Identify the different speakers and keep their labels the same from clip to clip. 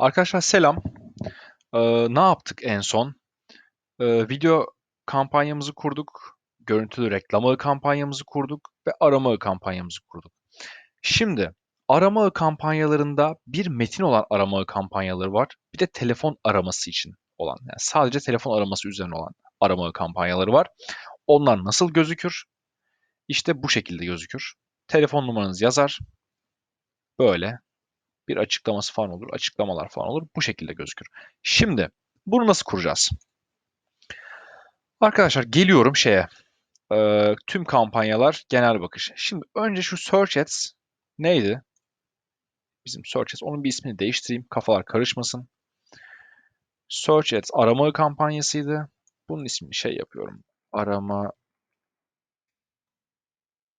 Speaker 1: Arkadaşlar selam. Ee, ne yaptık en son? Ee, video kampanyamızı kurduk. Görüntülü reklam kampanyamızı kurduk ve arama kampanyamızı kurduk. Şimdi arama kampanyalarında bir metin olan arama kampanyaları var. Bir de telefon araması için olan, yani sadece telefon araması üzerine olan arama kampanyaları var. Onlar nasıl gözükür? İşte bu şekilde gözükür. Telefon numaranız yazar. Böyle bir açıklaması falan olur, açıklamalar falan olur. Bu şekilde gözükür. Şimdi bunu nasıl kuracağız? Arkadaşlar geliyorum şeye. E, tüm kampanyalar genel bakış. Şimdi önce şu search ads neydi? Bizim search ads. Onun bir ismini değiştireyim. Kafalar karışmasın. Search ads arama kampanyasıydı. Bunun ismini şey yapıyorum. Arama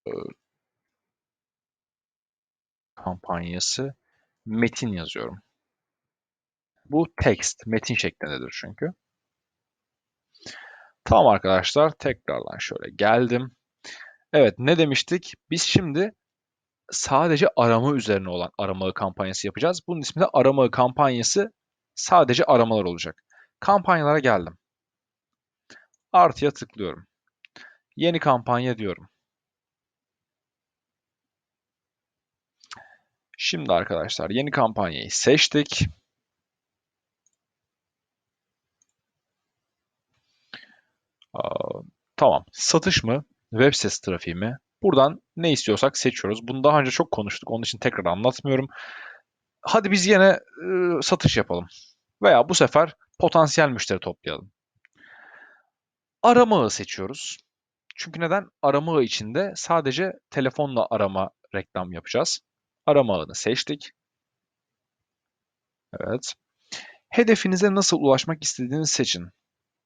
Speaker 1: e, kampanyası metin yazıyorum. Bu text, metin şeklindedir çünkü. Tamam arkadaşlar, tekrardan şöyle geldim. Evet, ne demiştik? Biz şimdi sadece arama üzerine olan arama kampanyası yapacağız. Bunun ismi de arama kampanyası sadece aramalar olacak. Kampanyalara geldim. Artıya tıklıyorum. Yeni kampanya diyorum. Şimdi arkadaşlar yeni kampanyayı seçtik. Tamam. Satış mı? Web sitesi trafiği mi? Buradan ne istiyorsak seçiyoruz. Bunu daha önce çok konuştuk. Onun için tekrar anlatmıyorum. Hadi biz yine e, satış yapalım. Veya bu sefer potansiyel müşteri toplayalım. Arama seçiyoruz. Çünkü neden? Arama içinde sadece telefonla arama reklam yapacağız. Arama ağını seçtik. Evet. Hedefinize nasıl ulaşmak istediğinizi seçin.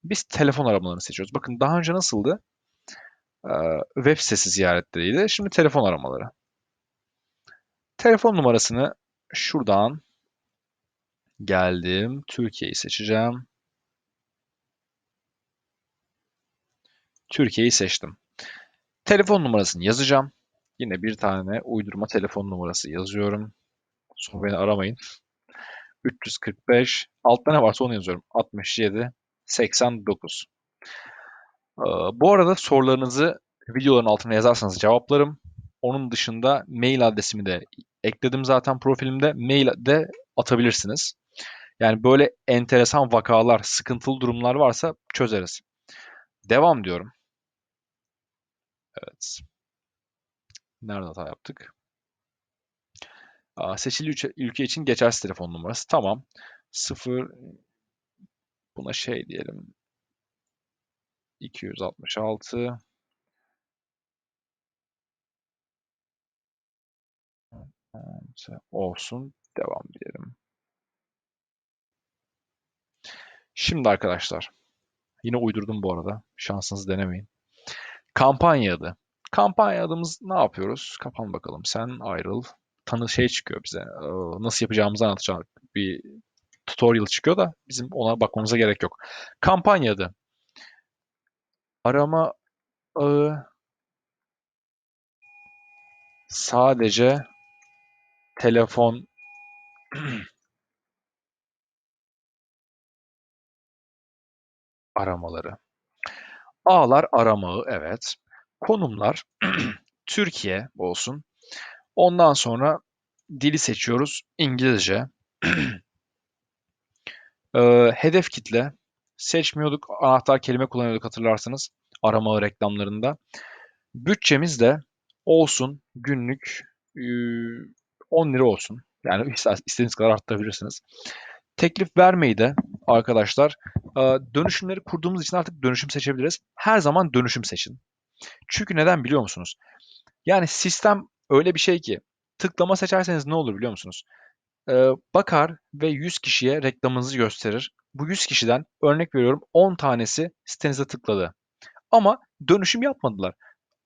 Speaker 1: Biz telefon aramalarını seçiyoruz. Bakın daha önce nasıldı? Ee, web sitesi ziyaretleriydi. Şimdi telefon aramaları. Telefon numarasını şuradan geldim. Türkiye'yi seçeceğim. Türkiye'yi seçtim. Telefon numarasını yazacağım. Yine bir tane uydurma telefon numarası yazıyorum. Sonra beni aramayın. 345. Altta ne varsa onu yazıyorum. 67 89. Ee, bu arada sorularınızı videoların altına yazarsanız cevaplarım. Onun dışında mail adresimi de ekledim zaten profilimde. Mail de atabilirsiniz. Yani böyle enteresan vakalar, sıkıntılı durumlar varsa çözeriz. Devam diyorum. Evet. Nerede hata yaptık? Aa, seçili ülke için geçersiz telefon numarası. Tamam. 0 buna şey diyelim. 266 olsun. Devam diyelim. Şimdi arkadaşlar. Yine uydurdum bu arada. Şansınızı denemeyin. Kampanya adı. Kampanya adımız ne yapıyoruz? Kapan bakalım. Sen ayrıl. Tanı şey çıkıyor bize. Nasıl yapacağımızı anlatacak bir tutorial çıkıyor da bizim ona bakmamıza gerek yok. Kampanya adı. Arama ağı sadece telefon aramaları. Ağlar aramağı evet. Konumlar Türkiye olsun. Ondan sonra dili seçiyoruz. İngilizce. ee, hedef kitle seçmiyorduk. Anahtar kelime kullanıyorduk hatırlarsınız. Arama reklamlarında. Bütçemiz de olsun günlük 10 lira olsun. Yani istediğiniz kadar arttırabilirsiniz. Teklif vermeyi de arkadaşlar dönüşümleri kurduğumuz için artık dönüşüm seçebiliriz. Her zaman dönüşüm seçin. Çünkü neden biliyor musunuz? Yani sistem öyle bir şey ki tıklama seçerseniz ne olur biliyor musunuz? bakar ve 100 kişiye reklamınızı gösterir. Bu 100 kişiden örnek veriyorum 10 tanesi sitenize tıkladı. Ama dönüşüm yapmadılar.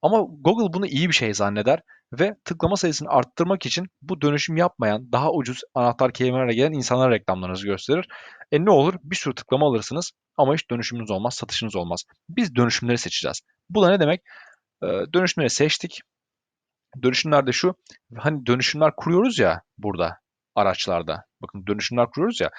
Speaker 1: Ama Google bunu iyi bir şey zanneder ve tıklama sayısını arttırmak için bu dönüşüm yapmayan, daha ucuz anahtar kelimelerle gelen insanlara reklamlarınızı gösterir. E ne olur? Bir sürü tıklama alırsınız ama hiç dönüşümünüz olmaz, satışınız olmaz. Biz dönüşümleri seçeceğiz. Bu da ne demek? Ee, dönüşümleri seçtik. Dönüşümler de şu, hani dönüşümler kuruyoruz ya burada araçlarda. Bakın dönüşümler kuruyoruz ya.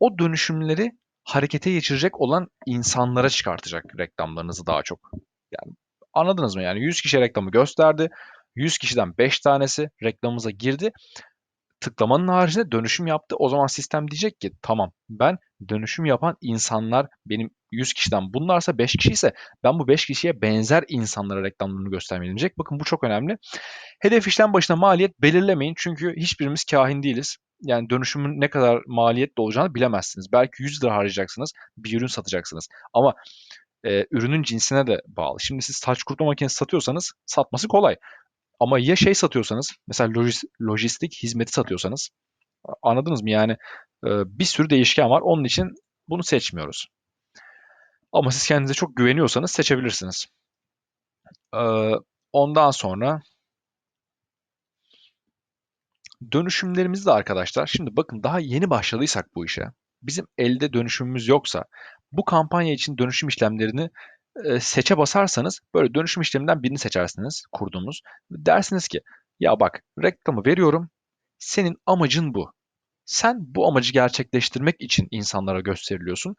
Speaker 1: O dönüşümleri harekete geçirecek olan insanlara çıkartacak reklamlarınızı daha çok. Yani anladınız mı? Yani 100 kişi reklamı gösterdi. 100 kişiden 5 tanesi reklamımıza girdi. Tıklamanın haricinde dönüşüm yaptı. O zaman sistem diyecek ki tamam ben dönüşüm yapan insanlar benim 100 kişiden bunlarsa 5 kişi ise ben bu 5 kişiye benzer insanlara reklamlarını göstermeliyim diyecek. Bakın bu çok önemli. Hedef işlem başına maliyet belirlemeyin çünkü hiçbirimiz kahin değiliz. Yani dönüşümün ne kadar maliyetli olacağını bilemezsiniz. Belki 100 lira harcayacaksınız, bir ürün satacaksınız. Ama e, ürünün cinsine de bağlı. Şimdi siz saç kurutma makinesi satıyorsanız satması kolay. Ama ya şey satıyorsanız, mesela lojis, lojistik hizmeti satıyorsanız, anladınız mı? Yani e, bir sürü değişken var. Onun için bunu seçmiyoruz. Ama siz kendinize çok güveniyorsanız seçebilirsiniz. E, ondan sonra dönüşümlerimiz de arkadaşlar, şimdi bakın daha yeni başladıysak bu işe, bizim elde dönüşümümüz yoksa bu kampanya için dönüşüm işlemlerini e, seçe basarsanız böyle dönüşüm işleminden birini seçersiniz kurduğumuz. Dersiniz ki ya bak reklamı veriyorum senin amacın bu. Sen bu amacı gerçekleştirmek için insanlara gösteriliyorsun.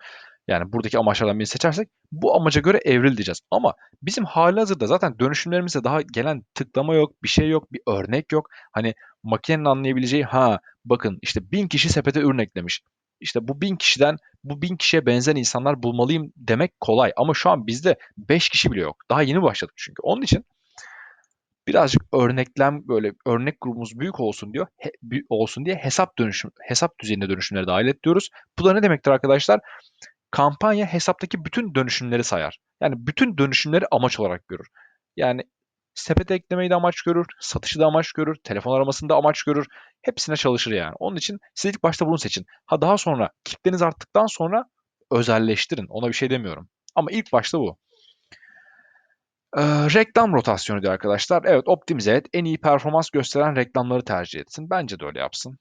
Speaker 1: Yani buradaki amaçlardan birini seçersek bu amaca göre evril diyeceğiz. Ama bizim halihazırda zaten dönüşümlerimizde daha gelen tıklama yok, bir şey yok, bir örnek yok. Hani makinenin anlayabileceği ha bakın işte bin kişi sepete ürün eklemiş. İşte bu bin kişiden bu bin kişiye benzer insanlar bulmalıyım demek kolay. Ama şu an bizde 5 kişi bile yok. Daha yeni başladık çünkü. Onun için birazcık örneklem böyle örnek grubumuz büyük olsun diyor. He, olsun diye hesap dönüşüm hesap düzeyinde dönüşümleri dahil et diyoruz. Bu da ne demektir arkadaşlar? Kampanya hesaptaki bütün dönüşümleri sayar. Yani bütün dönüşümleri amaç olarak görür. Yani sepete eklemeyi de amaç görür, satışı da amaç görür, telefon aramasını da amaç görür. Hepsine çalışır yani. Onun için siz ilk başta bunu seçin. Ha daha sonra kitleniz arttıktan sonra özelleştirin. Ona bir şey demiyorum. Ama ilk başta bu. Ee, reklam rotasyonu diyor arkadaşlar. Evet optimize et. En iyi performans gösteren reklamları tercih etsin. Bence de öyle yapsın.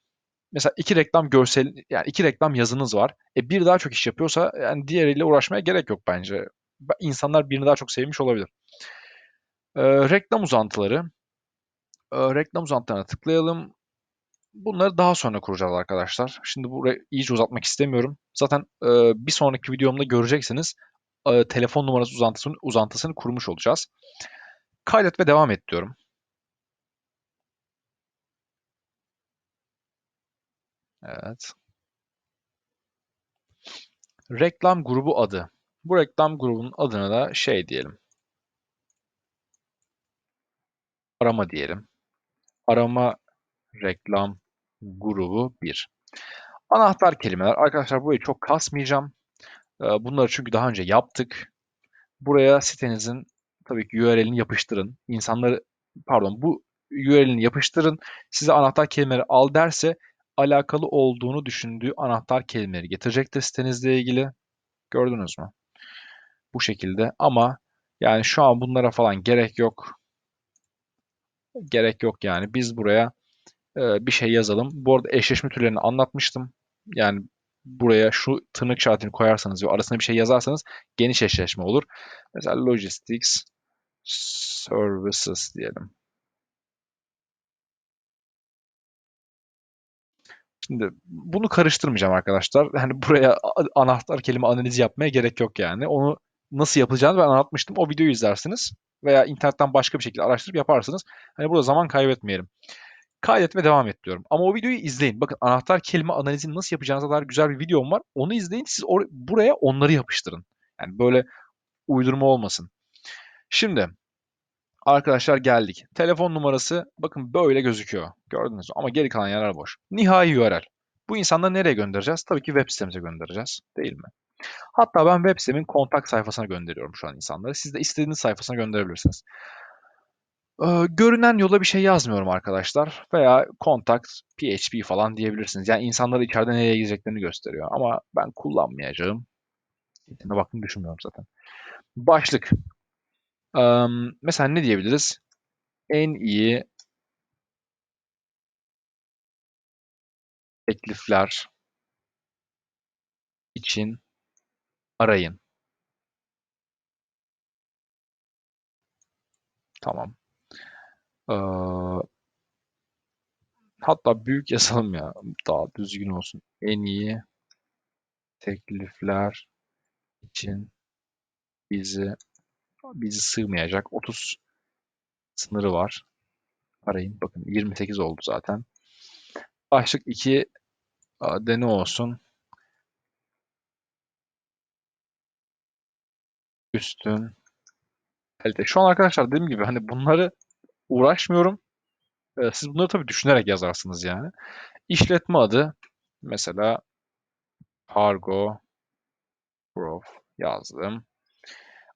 Speaker 1: Mesela iki reklam görsel, yani iki reklam yazınız var. E bir daha çok iş yapıyorsa yani diğeriyle uğraşmaya gerek yok bence. İnsanlar birini daha çok sevmiş olabilir. Ee, reklam uzantıları. Ee, reklam uzantılarına tıklayalım. Bunları daha sonra kuracağız arkadaşlar. Şimdi burayı iyice uzatmak istemiyorum. Zaten e, bir sonraki videomda göreceksiniz. E, telefon numarası uzantısını, uzantısını kurmuş olacağız. Kaydet ve devam et diyorum. Evet. Reklam grubu adı. Bu reklam grubunun adına da şey diyelim. Arama diyelim. Arama reklam grubu 1. Anahtar kelimeler. Arkadaşlar burayı çok kasmayacağım. Ee, bunları çünkü daha önce yaptık. Buraya sitenizin tabii ki URL'ini yapıştırın. İnsanları pardon bu URL'ini yapıştırın. Size anahtar kelimeleri al derse alakalı olduğunu düşündüğü anahtar kelimeleri getirecektir sitenizle ilgili. Gördünüz mü? Bu şekilde ama yani şu an bunlara falan gerek yok. Gerek yok yani. Biz buraya e, bir şey yazalım. Bu arada eşleşme türlerini anlatmıştım. Yani buraya şu tırnak işaretini koyarsanız ve arasına bir şey yazarsanız geniş eşleşme olur. Mesela logistics services diyelim. Şimdi bunu karıştırmayacağım arkadaşlar. Hani buraya anahtar kelime analizi yapmaya gerek yok yani. Onu nasıl yapacağını ben anlatmıştım. O videoyu izlersiniz veya internetten başka bir şekilde araştırıp yaparsınız. Hani burada zaman kaybetmeyelim. Kaydet ve devam et diyorum. Ama o videoyu izleyin. Bakın anahtar kelime analizini nasıl yapacağınıza dair güzel bir videom var. Onu izleyin. Siz or- buraya onları yapıştırın. Yani böyle uydurma olmasın. Şimdi arkadaşlar geldik. Telefon numarası bakın böyle gözüküyor. Gördünüz mü? Ama geri kalan yerler boş. Nihai URL. Bu insanları nereye göndereceğiz? Tabii ki web sitemize göndereceğiz. Değil mi? Hatta ben web sitemin kontak sayfasına gönderiyorum şu an insanları. Siz de istediğiniz sayfasına gönderebilirsiniz. Ee, görünen yola bir şey yazmıyorum arkadaşlar. Veya contact PHP falan diyebilirsiniz. Yani insanları içeride nereye gideceklerini gösteriyor. Ama ben kullanmayacağım. Kendine baktığını düşünmüyorum zaten. Başlık. Ee, mesela ne diyebiliriz? En iyi teklifler için arayın. Tamam. Ee, Hatta büyük yazalım ya. Daha düzgün olsun. En iyi teklifler için bizi bizi sığmayacak 30 sınırı var. Arayın. Bakın 28 oldu zaten. Başlık 2 de ne olsun? Üstün kalite. Şu an arkadaşlar dediğim gibi hani bunları uğraşmıyorum. Ee, Siz bunları tabii düşünerek yazarsınız yani. İşletme adı mesela Cargo Prof yazdım.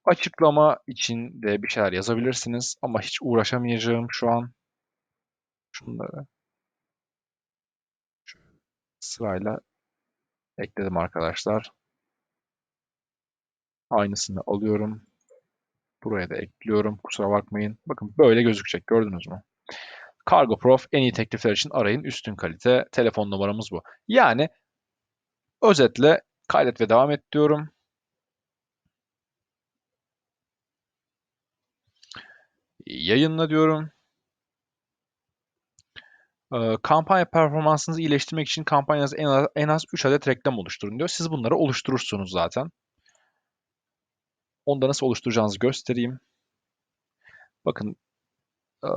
Speaker 1: Açıklama için de bir şeyler yazabilirsiniz ama hiç uğraşamayacağım şu an. Şunları sırayla ekledim arkadaşlar. Aynısını alıyorum. Buraya da ekliyorum. Kusura bakmayın. Bakın böyle gözükecek. Gördünüz mü? Cargo Prof en iyi teklifler için arayın. Üstün kalite. Telefon numaramız bu. Yani özetle kaydet ve devam et diyorum. Yayınla diyorum. Ee, kampanya performansınızı iyileştirmek için kampanyanızda en az, en az 3 adet reklam oluşturun diyor. Siz bunları oluşturursunuz zaten. Onu da nasıl oluşturacağınızı göstereyim. Bakın e,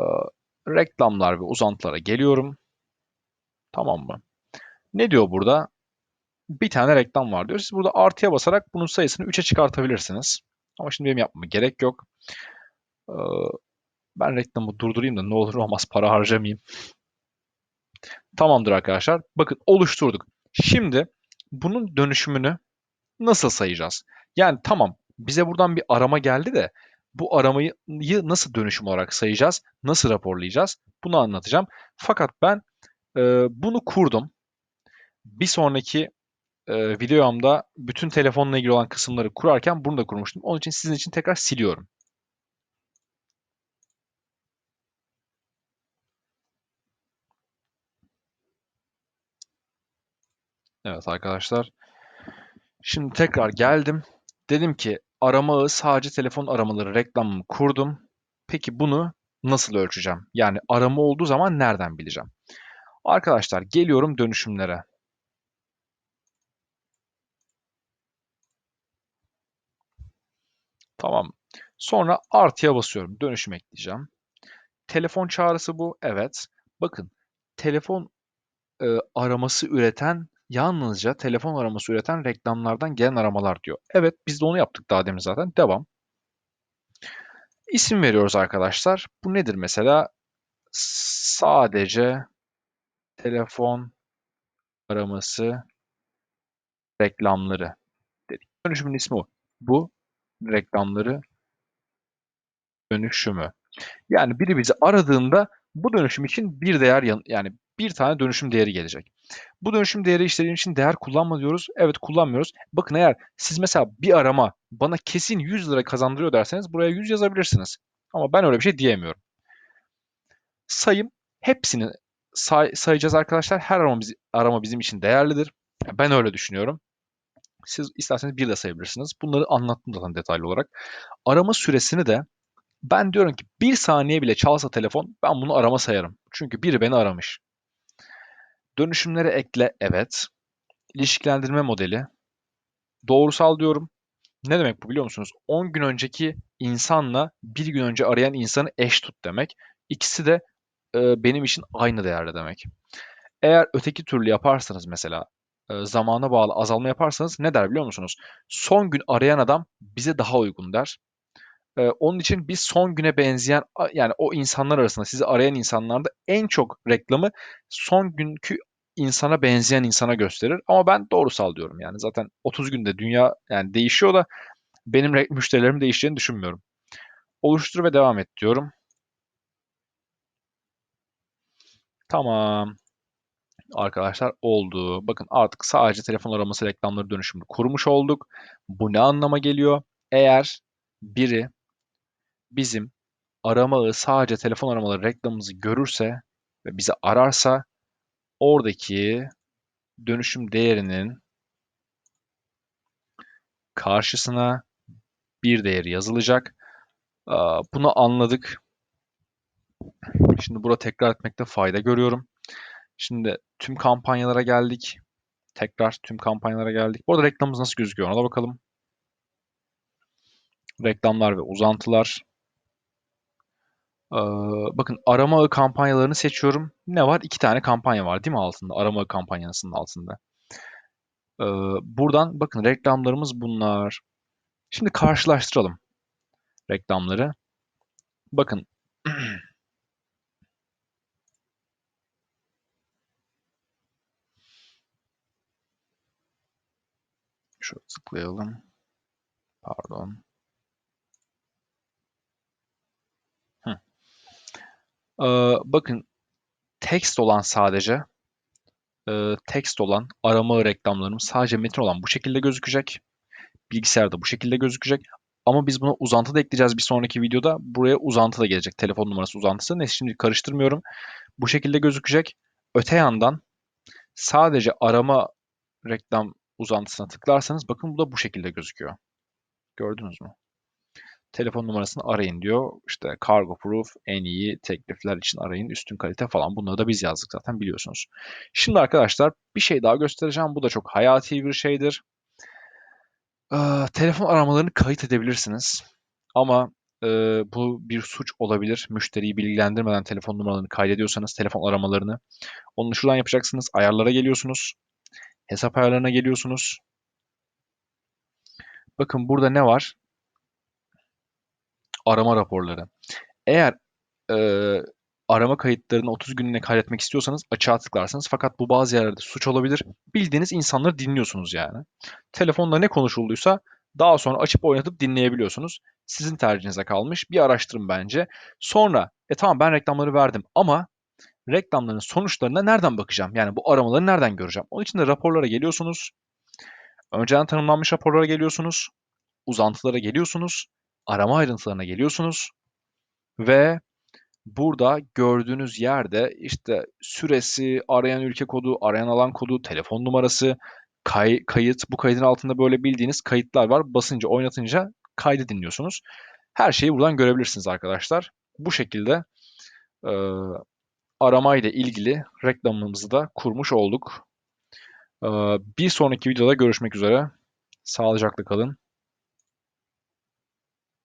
Speaker 1: reklamlar ve uzantılara geliyorum. Tamam mı? Ne diyor burada? Bir tane reklam var diyor. Siz burada artıya basarak bunun sayısını 3'e çıkartabilirsiniz. Ama şimdi benim yapmama gerek yok. Ee, ben reklamı durdurayım da ne olur olmaz para harcamayayım. Tamamdır arkadaşlar. Bakın oluşturduk. Şimdi bunun dönüşümünü nasıl sayacağız? Yani tamam bize buradan bir arama geldi de bu aramayı nasıl dönüşüm olarak sayacağız? Nasıl raporlayacağız? Bunu anlatacağım. Fakat ben e, bunu kurdum. Bir sonraki e, videomda bütün telefonla ilgili olan kısımları kurarken bunu da kurmuştum. Onun için sizin için tekrar siliyorum. Evet arkadaşlar. Şimdi tekrar geldim. Dedim ki arama ağı sadece telefon aramaları reklamımı kurdum. Peki bunu nasıl ölçeceğim? Yani arama olduğu zaman nereden bileceğim? Arkadaşlar geliyorum dönüşümlere. Tamam. Sonra artıya basıyorum. Dönüşüm ekleyeceğim. Telefon çağrısı bu. Evet. Bakın telefon e, araması üreten yalnızca telefon araması üreten reklamlardan gelen aramalar diyor. Evet biz de onu yaptık daha demin zaten. Devam. İsim veriyoruz arkadaşlar. Bu nedir mesela? Sadece telefon araması reklamları dedik. Dönüşümün ismi o. Bu reklamları dönüşümü. Yani biri bizi aradığında bu dönüşüm için bir değer yani bir tane dönüşüm değeri gelecek. Bu dönüşüm değeri işlediğim için değer kullanma diyoruz. Evet kullanmıyoruz. Bakın eğer siz mesela bir arama bana kesin 100 lira kazandırıyor derseniz buraya 100 yazabilirsiniz. Ama ben öyle bir şey diyemiyorum. Sayım hepsini say sayacağız arkadaşlar. Her arama, biz, arama bizim için değerlidir. Ben öyle düşünüyorum. Siz isterseniz bir de sayabilirsiniz. Bunları anlattım zaten detaylı olarak. Arama süresini de ben diyorum ki bir saniye bile çalsa telefon ben bunu arama sayarım. Çünkü biri beni aramış. Dönüşümleri ekle evet. İlişkilendirme modeli. Doğrusal diyorum. Ne demek bu biliyor musunuz? 10 gün önceki insanla bir gün önce arayan insanı eş tut demek. İkisi de e, benim için aynı değerde demek. Eğer öteki türlü yaparsanız mesela e, zamana bağlı azalma yaparsanız ne der biliyor musunuz? Son gün arayan adam bize daha uygun der. E, onun için biz son güne benzeyen yani o insanlar arasında sizi arayan insanlarda en çok reklamı son günkü insana benzeyen insana gösterir. Ama ben doğrusal diyorum yani. Zaten 30 günde dünya yani değişiyor da benim müşterilerim değişeceğini düşünmüyorum. Oluştur ve devam et diyorum. Tamam. Arkadaşlar oldu. Bakın artık sadece telefon araması reklamları dönüşümünü kurmuş olduk. Bu ne anlama geliyor? Eğer biri bizim arama sadece telefon aramaları reklamımızı görürse ve bizi ararsa oradaki dönüşüm değerinin karşısına bir değer yazılacak. Bunu anladık. Şimdi burada tekrar etmekte fayda görüyorum. Şimdi tüm kampanyalara geldik. Tekrar tüm kampanyalara geldik. Bu arada reklamımız nasıl gözüküyor ona da bakalım. Reklamlar ve uzantılar. Ee, bakın arama ağı kampanyalarını seçiyorum. Ne var? İki tane kampanya var değil mi altında? Arama ağı kampanyasının altında. Ee, buradan bakın reklamlarımız bunlar. Şimdi karşılaştıralım reklamları. Bakın Şöyle tıklayalım. Pardon. Ee, bakın text olan sadece e, text olan arama reklamlarım sadece metin olan bu şekilde gözükecek. Bilgisayarda bu şekilde gözükecek. Ama biz buna uzantı da ekleyeceğiz bir sonraki videoda. Buraya uzantı da gelecek. Telefon numarası uzantısı. Neyse şimdi karıştırmıyorum. Bu şekilde gözükecek. Öte yandan sadece arama reklam uzantısına tıklarsanız bakın bu da bu şekilde gözüküyor. Gördünüz mü? Telefon numarasını arayın diyor. İşte cargo proof, en iyi teklifler için arayın, üstün kalite falan. Bunları da biz yazdık zaten biliyorsunuz. Şimdi arkadaşlar bir şey daha göstereceğim. Bu da çok hayati bir şeydir. Ee, telefon aramalarını kayıt edebilirsiniz. Ama e, bu bir suç olabilir. Müşteriyi bilgilendirmeden telefon numaralarını kaydediyorsanız telefon aramalarını. Onu şuradan yapacaksınız. Ayarlara geliyorsunuz. Hesap ayarlarına geliyorsunuz. Bakın burada ne var? Arama raporları. Eğer e, arama kayıtlarını 30 günlüğüne kaydetmek istiyorsanız açığa tıklarsınız. Fakat bu bazı yerlerde suç olabilir. Bildiğiniz insanları dinliyorsunuz yani. Telefonda ne konuşulduysa daha sonra açıp oynatıp dinleyebiliyorsunuz. Sizin tercihinize kalmış. Bir araştırın bence. Sonra e tamam ben reklamları verdim ama reklamların sonuçlarına nereden bakacağım? Yani bu aramaları nereden göreceğim? Onun için de raporlara geliyorsunuz. Önceden tanımlanmış raporlara geliyorsunuz. Uzantılara geliyorsunuz. Arama ayrıntılarına geliyorsunuz. Ve burada gördüğünüz yerde işte süresi, arayan ülke kodu, arayan alan kodu, telefon numarası, kay- kayıt. Bu kaydın altında böyle bildiğiniz kayıtlar var. Basınca, oynatınca kaydı dinliyorsunuz. Her şeyi buradan görebilirsiniz arkadaşlar. Bu şekilde e, aramayla ilgili reklamımızı da kurmuş olduk. Bir sonraki videoda görüşmek üzere. Sağlıcakla kalın.